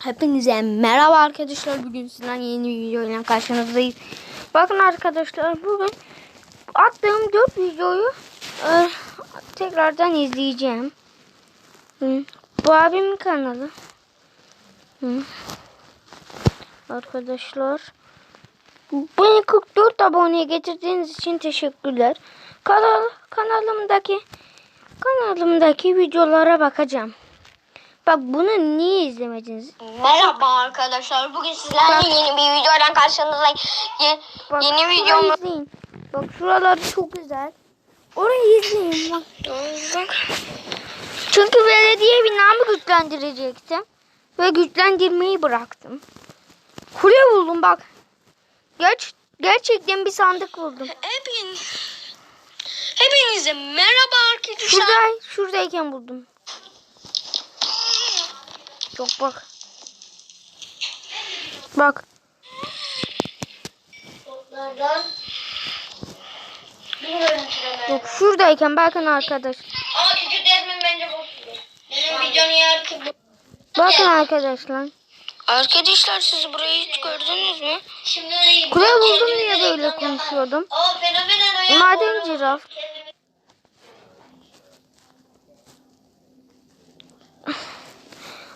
Hepinize merhaba arkadaşlar. Bugün sizden yeni bir videoyla karşınızdayız. Bakın arkadaşlar bugün attığım 4 videoyu e, tekrardan izleyeceğim. Hı. Bu abimin kanalı. Hı. Arkadaşlar. Beni 44 aboneye getirdiğiniz için teşekkürler. Kanal, kanalımdaki kanalımdaki videolara bakacağım. Bak bunu niye izlemediniz? Merhaba arkadaşlar. Bugün sizlerle yeni bir videoyla karşınızdayım. Ye- Bak, yeni şurayı videomu izleyin. Bak şuraları çok güzel. Orayı izleyin bak. Çünkü belediye binamı güçlendirecektim. Ve güçlendirmeyi bıraktım. Kule buldum bak. Geç, gerçekten bir sandık buldum. Hepin Hepinize merhaba arkadaşlar. Şurada, şuradayken buldum. Çok bak. Bak. Yok şuradayken bakın arkadaş. Ama küçük resmin bence boş. Benim videonun yarısı bu. Bakın arkadaşlar. Arkadaşlar siz burayı hiç gördünüz mü? Şimdi Kule buldum diye böyle konuşuyordum. Aa fenomen Maden ciraf.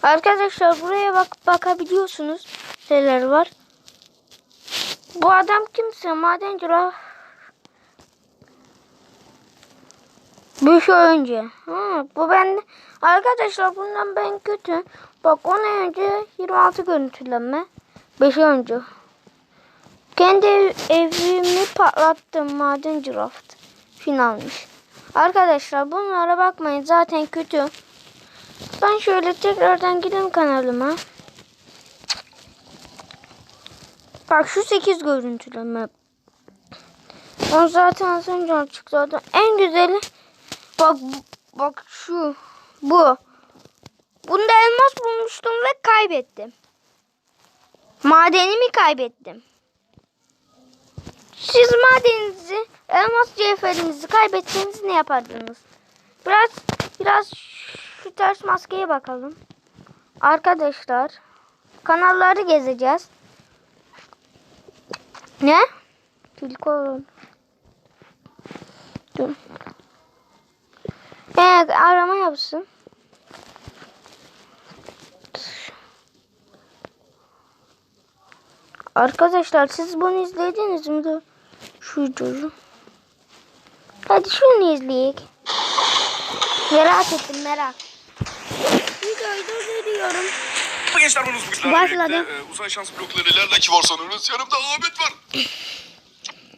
Arkadaşlar buraya bak bakabiliyorsunuz. Neler var. Bu adam kimse? Maden ciraf. Bir şey önce. Ha, bu ben arkadaşlar bundan ben kötü. Bak 10 ay önce 26 görüntüleme. 5 ay önce. Kendi ev- evimi patlattım maden ciraft. Finalmiş. Arkadaşlar bunlara bakmayın zaten kötü. Ben şöyle tekrardan gideyim kanalıma. Bak şu 8 görüntüleme. O zaten az önce açıkladım. En güzeli bak bak şu bu. Bunda elmas bulmuştum ve kaybettim. Madenimi kaybettim. Siz madeninizi, elmas cevherinizi kaybetseniz ne yapardınız? Biraz biraz şu ters maskeye bakalım. Arkadaşlar kanalları gezeceğiz. Ne? Tilki oğlum. Dur. Evet arama yapsın. Arkadaşlar siz bunu izlediniz mi? Dur. Şu videoyu. Hadi şunu izleyek. Merak ettim merak. Videoyu durduruyorum. Gençler ben Uzun Başladı. Birlikte, e, uzay şans bloklarıyla Lucky var sanıyoruz. Yanımda Ahmet var.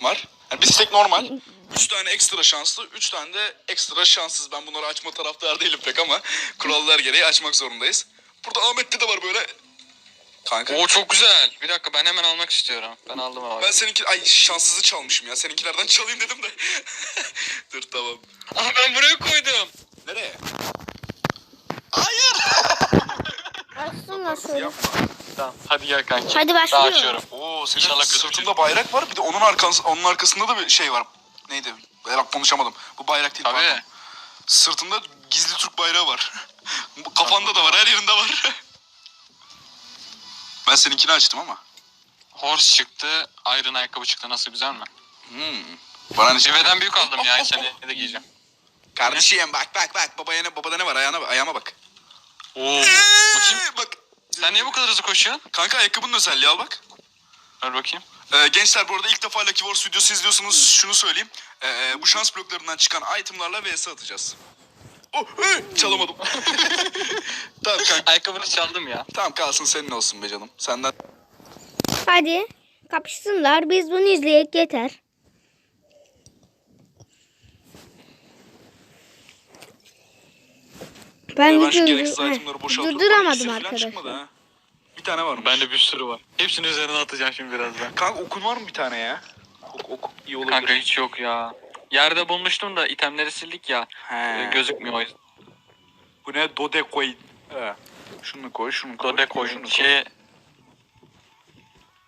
var. Yani biz tek normal. Üç tane ekstra şanslı, üç tane de ekstra şanssız. Ben bunları açma taraftar değilim pek ama kurallar gereği açmak zorundayız. Burada Ahmet'te de var böyle. Kanka. Oo çok güzel. Bir dakika ben hemen almak istiyorum. Ben aldım abi. Ben seninki ay şanssızı çalmışım ya. Seninkilerden çalayım dedim de. Dur tamam. Aa ben buraya koydum. Nereye? Açsınlar şöyle. Yapma. Tamam hadi gel kanki. Hadi Daha başlıyorum. açıyorum. Oo senin İnşallah kötü sırtında bayrak var. Bir de onun arkası, onun arkasında da bir şey var. Neydi? Ben konuşamadım. Bu bayrak değil Tabii. pardon. Sırtında gizli Türk bayrağı var. Bu Kafanda da var, her yerinde var. ben seninkini açtım ama. Horse çıktı. Iron ayakkabı çıktı. Nasıl güzel mi? Hmm. Bana ne Zirveden büyük aldım ya. Seni de giyeceğim. Kardeşim bak bak bak. Babaya ne, babada ne var? Ayağına, ayağıma bak. Oo. Bakayım. Bak. Sen niye bu kadar hızlı koşuyorsun? Kanka ayakkabının özelliği al bak. Ver bakayım. Ee, gençler bu arada ilk defa Lucky Wars videosu izliyorsunuz. Şunu söyleyeyim. Ee, bu şans bloklarından çıkan itemlarla vs atacağız. Oh, hey, çalamadım. tamam kanka. Ayakkabını çaldım ya. Tamam kalsın senin olsun be canım. Senden Hadi kapışsınlar. Biz bunu izleyek yeter. Ben şu videoyu gereksiz Heh, itemları boşaltıp durduramadım İkisi falan arkadaşlar. çıkmadı ha. Bir tane varmış. Bende bir sürü var. Hepsini üzerine atacağım şimdi birazdan. Kanka okun var mı bir tane ya? Ok ok iyi olabilir. Kanka hiç yok ya. Yerde bulmuştum da itemleri sildik ya. He. Ee, gözükmüyor o yüzden. Bu ne? Dodecoin. He. Şunu koy, şunu koy. Dode koy. şunu koy. Şey...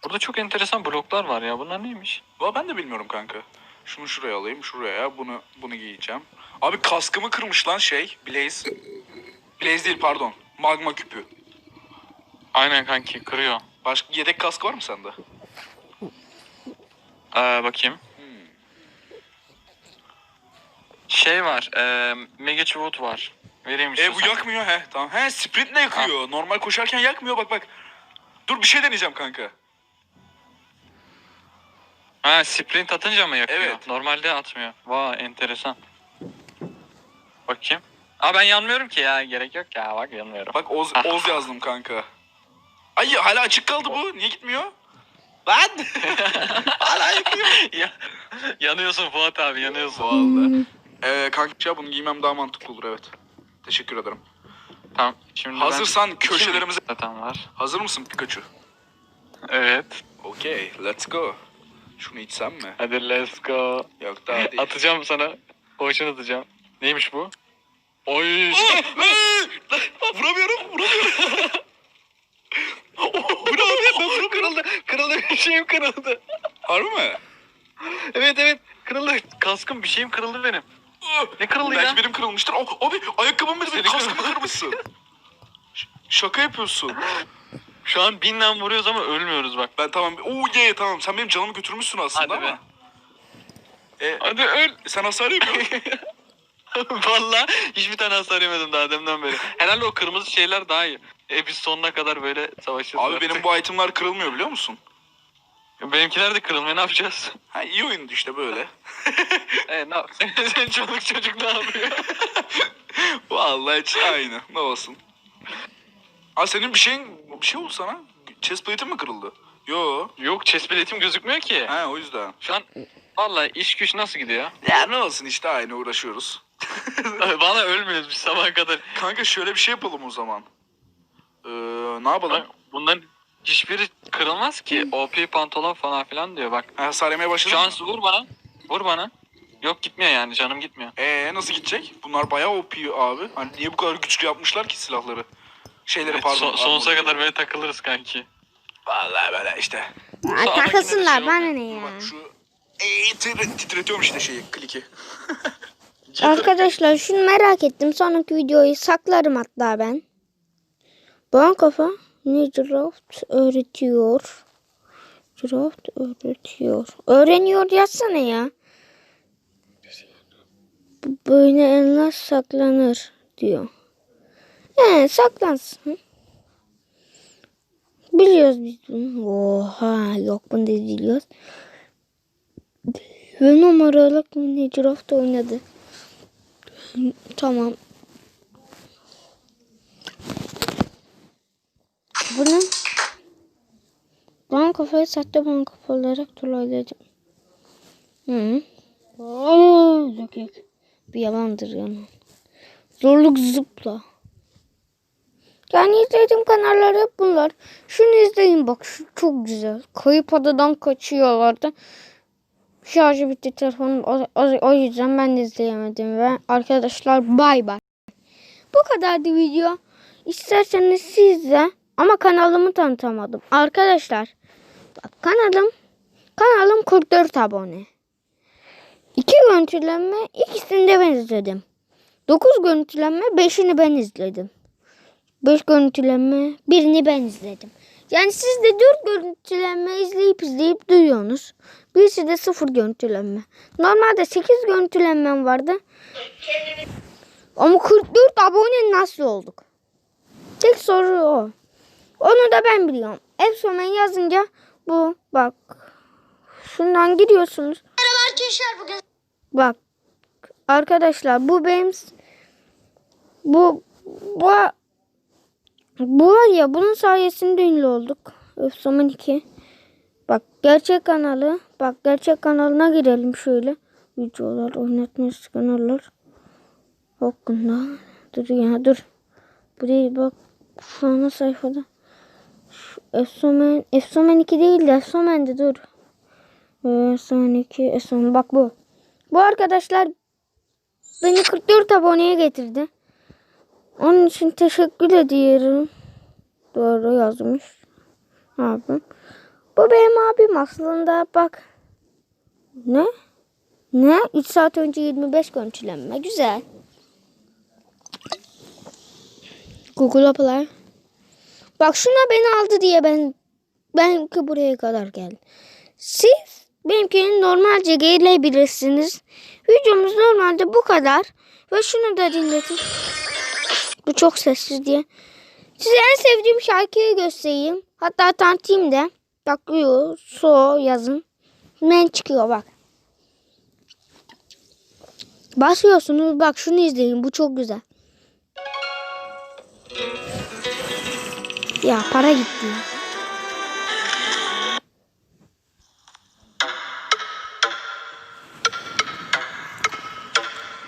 Burada çok enteresan bloklar var ya. Bunlar neymiş? Valla ben de bilmiyorum kanka. Şunu şuraya alayım, şuraya. Bunu bunu giyeceğim. Abi kaskımı kırmış lan şey. Blaze. Blaze değil pardon. Magma küpü. Aynen kanki kırıyor. Başka yedek kask var mı sende? Ee, bakayım. Şey var. E, Mega Wood var. Vereyim E bu istiyorsan. yakmıyor he. Tamam. He sprintle yakıyor. Normal koşarken yakmıyor bak bak. Dur bir şey deneyeceğim kanka. Ha sprint atınca mı yakıyor? Evet. Normalde atmıyor. Vay enteresan. Bakayım. Aa ben yanmıyorum ki ya. Gerek yok ya. Bak yanmıyorum. Bak Oz, Oz yazdım kanka. Ay hala açık kaldı bu. Niye gitmiyor? Lan! hala yakıyor. ya, yanıyorsun Fuat abi yanıyorsun. Vallahi. Ee, kanka bunu giymem daha mantıklı olur evet. Teşekkür ederim. Tamam. Şimdi Hazırsan ben... köşelerimize... Zaten var. Hazır mısın Pikachu? Evet. Okey, let's go. Şunu içsem mi? Hadi let's go. Yok daha değil. Atacağım sana. Potion atacağım. Neymiş bu? Oy. vuramıyorum, vuramıyorum. bu ne abi? Ben bunu kırıldı. Kırıldı. Bir şeyim kırıldı. Harbi mi? Evet evet. Kırıldı. Kaskım bir şeyim kırıldı benim. Ne kırıldı Belki ya? benim kırılmıştır. Oh, abi ayakkabım benim Senin kaskımı kırmışsın. Ş- şaka yapıyorsun. Şu an binle vuruyoruz ama ölmüyoruz bak. Ben tamam. Oo ye tamam. Sen benim canımı götürmüşsün aslında Hadi be. ama. E, Hadi öl. sen hasar yapıyorsun. Valla hiçbir tane hasar yemedim daha demden beri. Herhalde o kırmızı şeyler daha iyi. E biz sonuna kadar böyle savaşırız. Abi artık. benim bu itemlar kırılmıyor biliyor musun? Benimkiler de kırılmıyor ne yapacağız? Ha iyi oyundu işte böyle. e ne yap? Sen, çoluk çocuk ne yapıyor? Vallahi hiç aynı. Ne olsun. Ha senin bir şeyin bir şey oldu sana. Chest plate'in mi kırıldı? Yo. Yok chest biletim gözükmüyor ki. Ha o yüzden. Şu an valla iş güç nasıl gidiyor? Ya ne olsun işte aynı uğraşıyoruz. Valla ölmüyoruz biz sabaha kadar. Kanka şöyle bir şey yapalım o zaman. Ee, ne yapalım? Bunların hiçbiri kırılmaz ki. OP pantolon falan filan diyor bak. Ha, hasar yemeye başladın mı? Şans vur bana. Vur bana. Yok gitmiyor yani canım gitmiyor. Ee nasıl gidecek? Bunlar bayağı OP abi. Hani niye bu kadar güçlü yapmışlar ki silahları? Şeyleri Evet, pardon. son- sonsuza armorları. kadar böyle takılırız kanki. Vallahi böyle işte. Ya, Sağdakine de takılsınlar şey bana ne ya. Bak şu ee, titre- titretiyorum işte şeyi kliki. Arkadaşlar şunu merak ettim. Sonraki videoyu saklarım hatta ben. Bana kafa Minecraft öğretiyor. Minecraft öğretiyor. Öğreniyor yazsana ya. Böyle elmas saklanır diyor. He saklansın. Biliyoruz biz bunu. Oha yok bunu da biliyoruz. Ve numaralı Minecraft oynadı. Tamam. Bunu ben kafayı sahte ben kafa olarak trollledim. Hı. Oo. Bir yalandır yani. Zorluk zıpla. Yani izlediğim kanallar hep bunlar. Şunu izleyin bak şu çok güzel. Kayıp adadan kaçıyorlardı. Şarjı bitti telefonum. O, o, o yüzden ben de izleyemedim. Ve arkadaşlar bay bay. Bu kadardı video. İsterseniz siz de ama kanalımı tanıtamadım. Arkadaşlar bak kanalım kanalım 44 abone. 2 görüntülenme ikisini ben izledim. 9 görüntülenme 5'ini ben izledim. 5 görüntülenme birini ben izledim. Yani siz de 4 görüntülenme izleyip izleyip duyuyorsunuz. Birisi de 0 görüntülenme. Normalde 8 görüntülenmem vardı. Ama 44 abone nasıl olduk? Tek soru o. Onu da ben biliyorum. Efsomen yazınca bu bak. Şundan giriyorsunuz. Merhaba arkadaşlar bugün Bak arkadaşlar bu benim bu bu bu var ya bunun sayesinde ünlü olduk. Efsamen 2. Bak gerçek kanalı. Bak gerçek kanalına girelim şöyle. Videolar oynatmış kanallar. Hakkında. Dur ya dur. Bu değil bak. Şu ana sayfada. Şu Efsamen, Efsamen 2 değil de Efsamen'de dur. Efsamen 2. Efsamen bak bu. Bu arkadaşlar beni 44 aboneye getirdi. Onun için teşekkür ediyorum. Doğru yazmış. Abim. Bu benim abim aslında bak. Ne? Ne? 3 saat önce 25 görüntülenme. Güzel. Google Play. Bak şuna beni aldı diye ben benimki buraya kadar geldi. Siz benimkini normalce gelebilirsiniz. Videomuz normalde bu kadar. Ve şunu da dinletin. Bu çok sessiz diye. Size en sevdiğim şarkıyı göstereyim. Hatta tanıtayım da. Bak so yazın. Men çıkıyor bak. Basıyorsunuz bak şunu izleyin bu çok güzel. Ya para gitti. ya.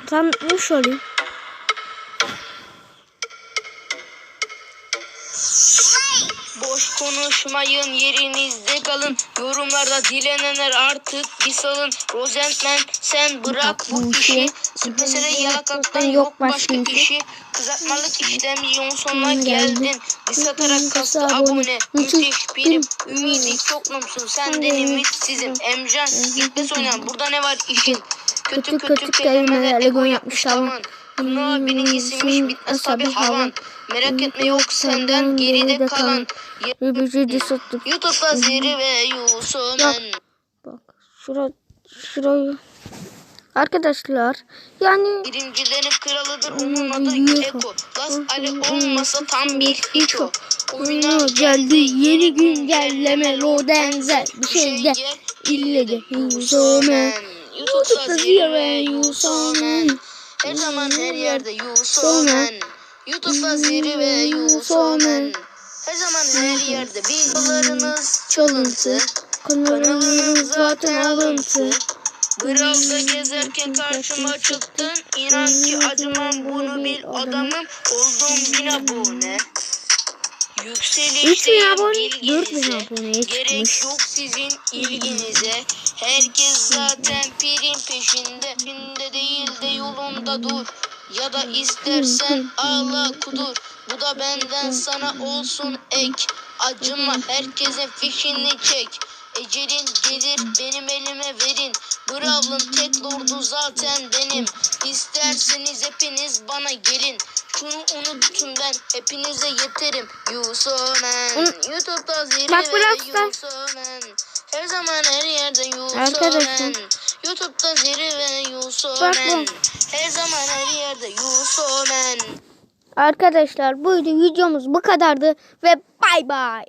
Tanıtmış olayım. Konuşmayın yerinizde kalın. Yorumlarda dilenenler artık bir salın. Rosenman sen bırak bu işi. Mesele yalakaktan yok başka işi Kızartmalık işlem yolun sonuna geldin. Diss atarak kastı abone Müthiş birim. ümidi çok mumsun Senden ümitsizim. Emcan gitmez oynan burada ne var işin? Kötü kötü kelimeler ego yapmış tavan Buna birincisiymiş bitmez tabi havan. Merak etme yok senden geride kalan. YouTube'da zirve Yusomen Bak şura şurayı. Arkadaşlar yani Birincilerin kralıdır onun adı Eko. Las Ali olmasa tam bir hiço Oyuna geldi yeni güncelleme Lodenzel bir şey de ille de Yusomen. YouTube'da zirve Yusomen Her zaman her yerde Yusomen YouTube'da zirve Yusomen Her zaman her yerde videolarınız çalıntı. Kanalımız zaten alıntı. Gralda gezerken karşıma çıktın. İnan ki acımam bunu bil adamım. Oldum bin abone. Yükselişteyim abone, bilginize Gerek yok sizin ilginize Herkes zaten pirin peşinde. Peşinde değil de yolunda dur. Ya da istersen ağla kudur. Bu da benden sana olsun ek. Acıma herkesin fişini çek. Ecelin gelir benim elime verin. Bravl'ın tek lordu zaten benim. İsterseniz hepiniz bana gelin. Şunu unutun ben hepinize yeterim. Yusomen YouTube'da zirve Bak Brawl Stars. Her zaman her yerde. Yusomen YouTube'da zirve bu. Her zaman her yerde Yusomen Arkadaşlar buydu videomuz bu kadardı ve bay bay.